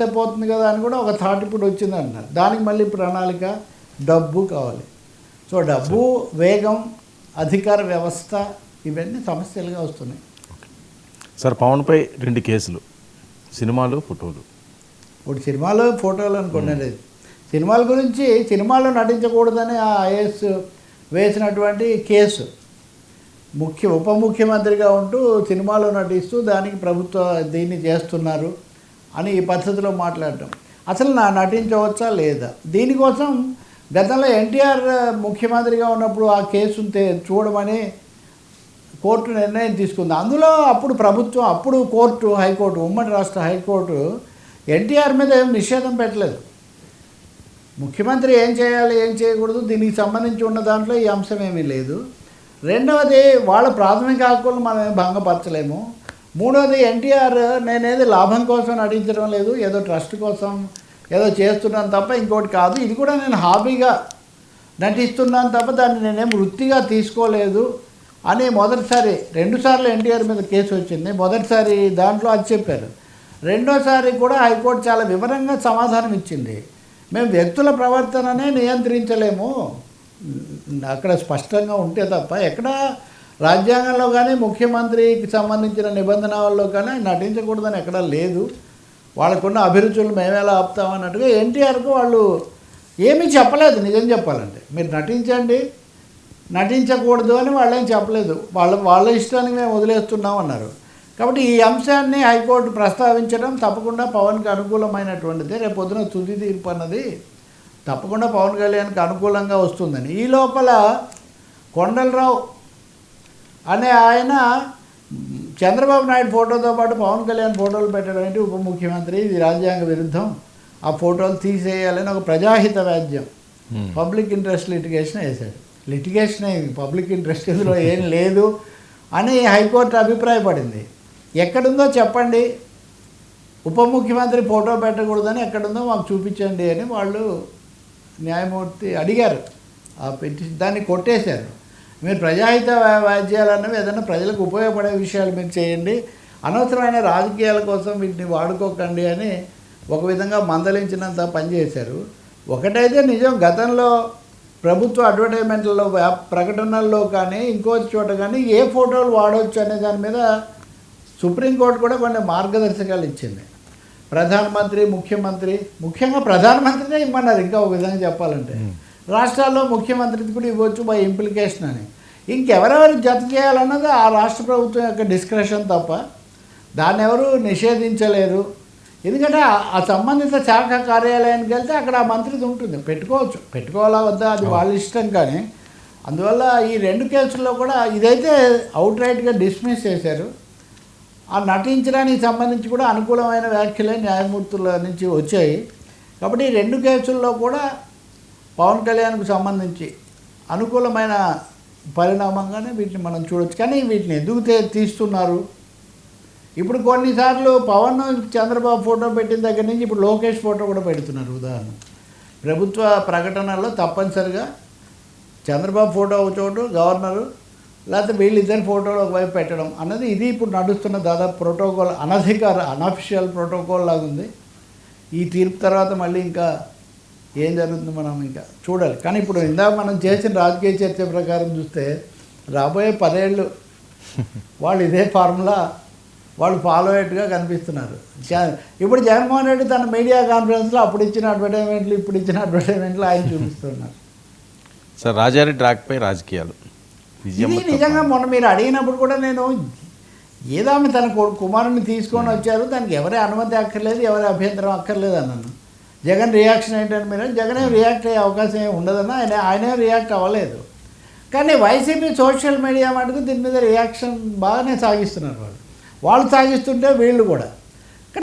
చేస్తే పోతుంది కదా అని కూడా ఒక థాట్ ఇప్పుడు వచ్చింది అంటున్నారు. దానికి మళ్ళీ ప్రణాళిక డబ్బు కావాలి. సో డబ్బు వేగం అధికార వ్యవస్థ ఇవన్నీ సమస్యలుగా వస్తున్నాయి. సార్ పవన్పై రెండు కేసులు సినిమాలు ఫోటోలు. ఇప్పుడు సినిమాలో ఫోటోలు అనుకోండి అది సినిమాల గురించి సినిమాలో నటించకూడదని ఆ ఐఏఎస్ వేసినటువంటి కేసు. ముఖ్య ఉప ముఖ్యమంత్రిగా ఉంటూ సినిమాలో నటిస్తూ దానికి ప్రభుత్వ దీన్ని చేస్తున్నారు. అని ఈ పద్ధతిలో మాట్లాడటం. అసలు నా నటించవచ్చా లేదా? దీనికోసం గతంలో ఎన్టీఆర్ ముఖ్యమంత్రిగా ఉన్నప్పుడు ఆ కేసు తే- చూడమని కోర్టు నిర్ణయం తీసుకుంది. అందులో అప్పుడు ప్రభుత్వం అప్పుడు కోర్టు హైకోర్టు ఉమ్మడి రాష్ట్ర హైకోర్టు ఎన్టీఆర్ మీద ఏం నిషేధం పెట్టలేదు. ముఖ్యమంత్రి ఏం చేయాలి ఏం చేయకూడదు దీనికి సంబంధించి ఉన్న దాంట్లో ఈ అంశం ఏమీ లేదు. రెండవది వాళ్ళ ప్రాథమిక హక్కులను మనం భంగపరచలేము. మూడవది ఎన్టీఆర్ నేనేది లాభం కోసం నటించడం లేదు ఏదో ట్రస్ట్ కోసం ఏదో చేస్తున్నాను తప్ప ఇంకోటి కాదు. ఇది కూడా నేను హాబీగా నటిస్తున్నాను తప్ప దాన్ని నేనేం వృత్తిగా తీసుకోలేదు అని మొదటిసారి రెండుసార్లు ఎన్టీఆర్ మీద కేసు వచ్చింది. మొదటిసారి దాంట్లో అది చెప్పారు. రెండోసారి కూడా హైకోర్టు చాలా వివరంగా సమాధానం ఇచ్చింది. మేము వ్యక్తుల ప్రవర్తననే నియంత్రించలేము. అక్కడ స్పష్టంగా ఉంటే తప్ప ఎక్కడ రాజ్యాంగంలో కానీ ముఖ్యమంత్రికి సంబంధించిన నిబంధనల్లో కానీ నటించకూడదని ఎక్కడా లేదు. వాళ్ళకున్న అభిరుచులు మేమేలా ఆపుతామన్నట్టుగా ఎన్టీఆర్కు వాళ్ళు ఏమీ చెప్పలేదు నిజం చెప్పాలంటే. మీరు నటించండి నటించకూడదు అని వాళ్ళేం చెప్పలేదు. వాళ్ళ వాళ్ళ ఇష్టానికి మేము వదిలేస్తున్నాం అన్నారు. కాబట్టి ఈ అంశాన్ని హైకోర్టు ప్రస్తావించడం తప్పకుండా పవన్కి అనుకూలమైనటువంటిది. రేపు పొద్దున తుది తీర్పు అన్నది తప్పకుండా పవన్ కళ్యాణ్కి అనుకూలంగా వస్తుందని. ఈ లోపల కొండలరావు అనే ఆయన చంద్రబాబు నాయుడు ఫోటోతో పాటు పవన్ కళ్యాణ్ ఫోటోలు పెట్టడం ఏంటి? ఉప ముఖ్యమంత్రి ఇది రాజ్యాంగ విరుద్ధం. ఆ ఫోటోలు తీసేయాలని ఒక ప్రజాహిత వ్యాజ్యం. పబ్లిక్ ఇంట్రెస్ట్ లిటిగేషన్ వేశాడు. లిటిగేషన్ పబ్లిక్ ఇంట్రెస్ట్ ఇందులో ఏం లేదు అని హైకోర్టు అభిప్రాయపడింది. ఎక్కడుందో చెప్పండి. ఉప ముఖ్యమంత్రి ఫోటో పెట్టకూడదని ఎక్కడుందో మాకు చూపించండి అని వాళ్ళు న్యాయమూర్తి అడిగారు. ఆ పెట్టి దాన్ని కొట్టేశారు. మీరు ప్రజాహిత వాద్యాలు అన్నవి ఏదైనా ప్రజలకు ఉపయోగపడే విషయాలు మీరు చేయండి. అనవసరమైన రాజకీయాల కోసం వీటిని వాడుకోకండి అని ఒక విధంగా మందలించినంత పనిచేశారు ఒకటైతే నిజం గతంలో ప్రభుత్వ అడ్వర్టైజ్మెంట్లలో ప్రకటనల్లో కానీ ఇంకో చోట కానీ ఏ ఫోటోలు వాడవచ్చు అనే దాని మీద సుప్రీంకోర్టు కూడా కొన్ని మార్గదర్శకాలు ఇచ్చింది. ప్రధానమంత్రి ముఖ్యమంత్రి ముఖ్యంగా ప్రధానమంత్రినే ఇమ్మన్నారు ఇంకా ఒక విధంగా చెప్పాలంటే. రాష్ట్రాల్లో ముఖ్యమంత్రికి కూడా ఇవ్వచ్చు బై ఇంప్లికేషన్ అని. ఇంకెవరెవరు జత చేయాలన్నది ఆ రాష్ట్ర ప్రభుత్వం యొక్క డిస్క్రిప్షన్ తప్ప దాన్ని ఎవరు నిషేధించలేరు. ఎందుకంటే ఆ- ఆ సంబంధిత శాఖ కార్యాలయానికి వెళ్తే అక్కడ ఆ మంత్రిది ఉంటుంది. పెట్టుకోవచ్చు. పెట్టుకోవాలా వద్దా అది వాళ్ళ ఇష్టం కానీ. అందువల్ల ఈ రెండు కేసుల్లో కూడా ఇదైతే అవుట్ రైట్గా డిస్మిస్ చేశారు. ఆ నటించడానికి సంబంధించి కూడా అనుకూలమైన వ్యాఖ్యలే న్యాయమూర్తుల నుంచి వచ్చాయి. కాబట్టి ఈ రెండు కేసుల్లో కూడా పవన్ కళ్యాణ్కు సంబంధించి అనుకూలమైన పరిణామంగానే వీటిని మనం చూడొచ్చు. కానీ వీటిని ఎందుకు తీస్తున్నారు? ఇప్పుడు కొన్నిసార్లు పవన్ చంద్రబాబు ఫోటో పెట్టిన దగ్గర నుంచి ఇప్పుడు లోకేష్ ఫోటో కూడా పెడుతున్నారు. ఉదాహరణ ప్రభుత్వ ప్రకటనల్లో తప్పనిసరిగా చంద్రబాబు ఫోటో ఒక చోటు గవర్నరు లేకపోతే వీళ్ళిద్దరి ఫోటోలు ఒకవైపు పెట్టడం అన్నది ఇది ఇప్పుడు నడుస్తున్న దాదాపు ప్రోటోకాల్ అనధికార అనఫిషియల్ ప్రోటోకాల్ లాగా ఉంది ఈ తీర్పు తర్వాత మళ్ళీ ఇంకా ఏం జరుగుతుందో మనం ఇంకా చూడాలి. కానీ ఇప్పుడు ఇందాక మనం చేసిన రాజకీయ చర్చ ప్రకారం చూస్తే రాబోయే పదేళ్ళు వాళ్ళు ఇదే ఫార్ములా వాళ్ళు ఫాలో అయ్యేట్టుగా కనిపిస్తున్నారు. ఇప్పుడు జగన్మోహన్ రెడ్డి తన మీడియా కాన్ఫరెన్స్లో అప్పుడు ఇచ్చిన అడ్వర్టైజ్మెంట్లు ఇప్పుడు ఇచ్చిన అడ్వర్టైజ్మెంట్లు ఆయన చూపిస్తున్నారు. సార్ రాజారెడ్డి ట్రాక్పై రాజకీయాలు. ఇది నిజంగా మొన్న మీరు అడిగినప్పుడు కూడా నేను ఏదో ఆమె తన కుమారుని తీసుకొని వచ్చారు దానికి ఎవరి అనుమతి అక్కర్లేదు ఎవరి అభ్యంతరం అక్కర్లేదు అన్నాను. జగన్ రియాక్షన్ ఏంటంటే మీరు? జగన్ రియాక్ట్ అయ్యే అవకాశం ఏమి ఉండదన్న ఆయన ఆయనే రియాక్ట్ అవ్వలేదు. కానీ వైసీపీ సోషల్ మీడియా మటుకు దీని మీద రియాక్షన్ బాగానే సాగిస్తున్నారు వాళ్ళు. వాళ్ళు సాగిస్తుంటే వీళ్ళు కూడా.